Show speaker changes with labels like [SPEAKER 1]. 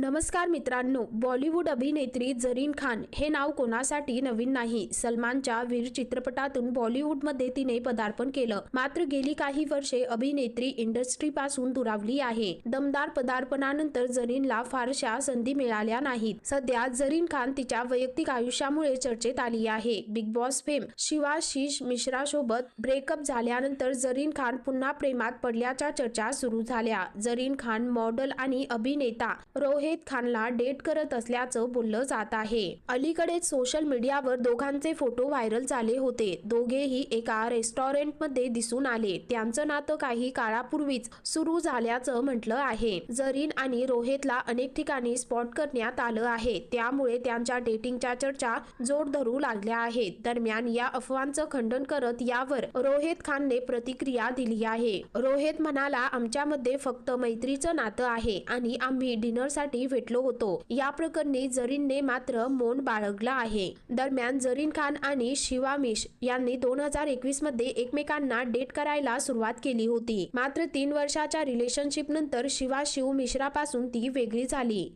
[SPEAKER 1] नमस्कार मित्रांनो बॉलिवूड अभिनेत्री जरीन खान हे नाव कोणासाठी नवीन नाही? सलमानच्या वीर चित्रपटातून बॉलिवूडमध्ये तिने पदार्पण केलं. मात्र गेली काही वर्षे अभिनेत्री इंडस्ट्रीपासून दुरावली आहे. दमदार पदार्पणानंतर जरीनला फारशा संधी मिळाल्या नाहीत. सध्या जरीन खान तिच्या वैयक्तिक आयुष्यामुळे चर्चेत आली आहे. Bigg Boss fame Shivashish Mishra सोबत ब्रेकअप झाल्यानंतर जरीन खान पुन्हा प्रेमात पडल्याच्या चर्चा सुरू झाल्या. जरीन खान मॉडेल आणि अभिनेता रोहे रोहित खानला डेट करत असल्याचं बोललं जात आहे. अलीकडेच सोशल मीडियावर दोघांचे फोटो व्हायरल झाले होते. दोघेही एका रेस्टॉरंटमध्ये दिसून आले. त्यांचं नातं काही काळापूर्वीच सुरू झाल्याचं म्हटलं आहे. जरीन आणि रोहितला अनेक ठिकाणी स्पॉट करण्यात आलं आहे. त्यामुळे त्यांच्या डेटिंगच्या चर्चा जोर धरू लागल्या आहेत. दरम्यान या अफवांचं खंडन करत यावर रोहित खानने प्रतिक्रिया दिली आहे. रोहित म्हणाला आमच्यामध्ये फक्त मैत्रीचं नातं आहे आणि आम्ही डिनरसाठी भेटलो होतो. या प्रकरणी जरीनने मात्र मौन बाळगलं आहे. दरम्यान जरीन खान आणि शिवामिश यांनी दोन हजार एकवीसमध्ये एकमेकांना डेट करायला सुरुवात केली होती. मात्र तीन वर्षाच्या रिलेशनशिप नंतर शिवा शिव मिश्रापासून ती वेगळी झाली.